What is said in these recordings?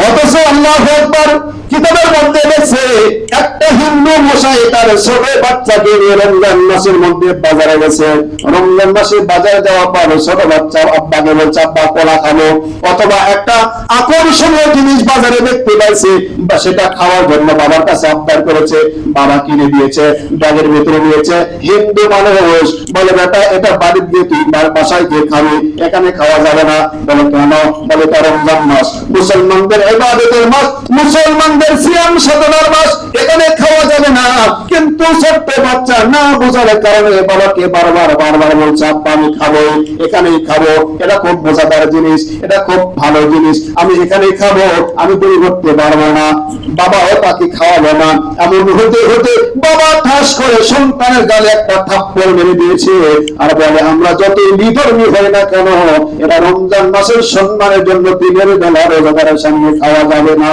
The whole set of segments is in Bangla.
অথচ আল্লাহ একবার কিতাবের মধ্যে লেখছে একটা হিন্দু মশাই তার ছোট বাচ্চাকে নিয়ে রমজান মাসের মধ্যে বাজারে গেছে। রমজান মাসে বাজারে যাওয়ার পর ছোট বাচ্চা আব্বাকে বলছে, আব্বা, কলা খাব। অথবা একটা আকর্ষণীয় জিনিস বাজারে দেখতে পাইছে, বা সেটা খাওয়ার জন্য বাবার কাছে আবদার করেছে। বাবা কিনে দিয়েছে, ব্যাগের ভেতরে নিয়েছে। হিন্দু মানুষ বলে, বেটা, এটা বাড়ির দিয়ে তুই বাসায় গিয়ে খাবি, এখানে খাওয়া যাবে না। বলে, কেন? বলে তার রমজান মাস। মুসলমানদের এবাদতের মাস মুসলমানদের সিয়াম সাধনার মাস এখানে খাওয়া যাবে না। কিন্তু ছোট্ট বাচ্চা না বোঝার কারণে বাবাকে বারবার বারবার বলছে, আব্বা, আমি খাব, এখানেই খাব। এটা খুব মজাদার জিনিস, এটা খুব ভালো জিনিস। আমি এখানেই খাব, আমি তৈরি করতে পারব না। বাবাও তাকে খাওয়াবে না। এমন হতে হতে বাবা ঠাস করে সন্তানের গালে একটা থাপ্পড় মেরে দিয়েছে। আর বলে, আমরা যতই বিধর্মী হই না কেন, এটা রমজান মাসের সম্মানের জন্য দিনের বেলা রোজাদারের সামনে খাওয়া যাবে না।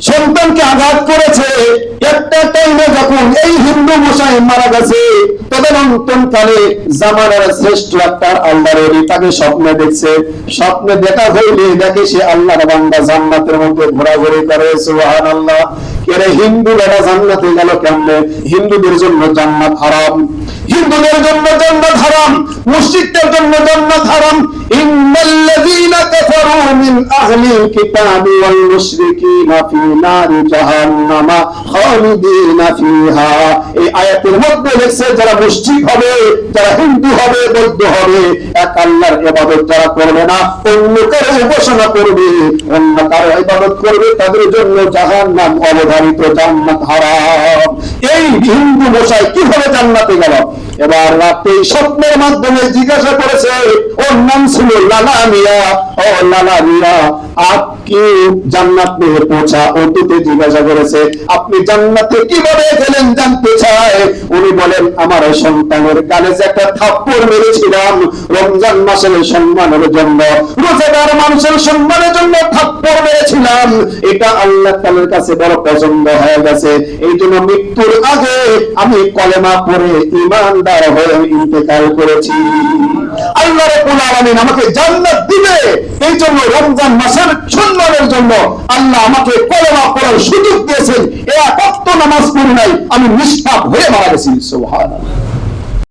সন্তানকে আঘাত করেছে। একটা টাইমে যখন এই হিন্দু মশাই মারা গেছে তদনন্তন কালে জামানার শ্রেষ্ঠ একটা আল্লাহর ওলি তাকে স্বপ্নে দেখছে। স্বপ্নে দেখা হইলে দেখে সে আল্লাহর বান্দা জান্নাতের মধ্যে ঘোরাঘুরি করে, সুবহানাল্লাহ। এরা হিন্দু বেটা জান্নাতে গেল কেমনে? হিন্দুদের জন্য জান্নাত হারাম। হিন্দুদের জন্য জান্নাত হারাম। মুশরিকদের জন্য জান্নাত হারাম। ইন্নাল্লাযীনা মিন আহলিল কিতাবি ওয়াল মুশরিকিনা ফি নারি জাহান্নামা খালিদিনা ফিহা এই আয়াতের মধ্যে লেখছে, যারা মুশরিক হবে, যারা হিন্দু হবে, বৌদ্ধ হবে, এক আল্লাহর ইবাদত যারা করবে না অন্য কারও উপাসনা করবে। অন্য কারও ইবাদত করবে, তাদের জন্য জাহান্নাম অবধারিত জান্নাত হারাম। এই হিন্দু মশাই কীভাবে জান্নাতে গেল? এবার রাতে স্বপ্নের মাধ্যমে জিজ্ঞাসা করেছে, ওর নাম ছিল লালা মিয়া। ও লালা মিয়া, আপনি জান্নাত নিয়ে পৌঁছা উর্দুতে জিজ্ঞাসা করেছে, আপনি জান্নাতে কীভাবে গেলেন জানতে চায়? উনি বলেন, আমার সন্তানের গালে যে একটা থাপ্পড় মেরেছিলাম, রমজান মাসের সম্মানের জন্য, রোজাদার মানুষের সম্মানের জন্য থাপ্পড় মেরেছিলাম এটা আল্লাহ তাআলার কাছে বড় পছন্দ হয়ে গেছে। এই জন্য মৃত্যুর আগে আমি কলেমা পড়ে ইমানদার হয়ে ইন্তেকাল করেছি। আল্লাহ আলামিন আমাকে জান্নাত দিবে। এই জন্য রমজান মাসের জন্য আল্লাহ আমাকে কলেমা পড়ার সুযোগ দিয়েছেন। কত নামাজ পড়ি নাই, আমি নিষ্পাপ হয়ে মারা গেছি। সুবহানাল্লাহ।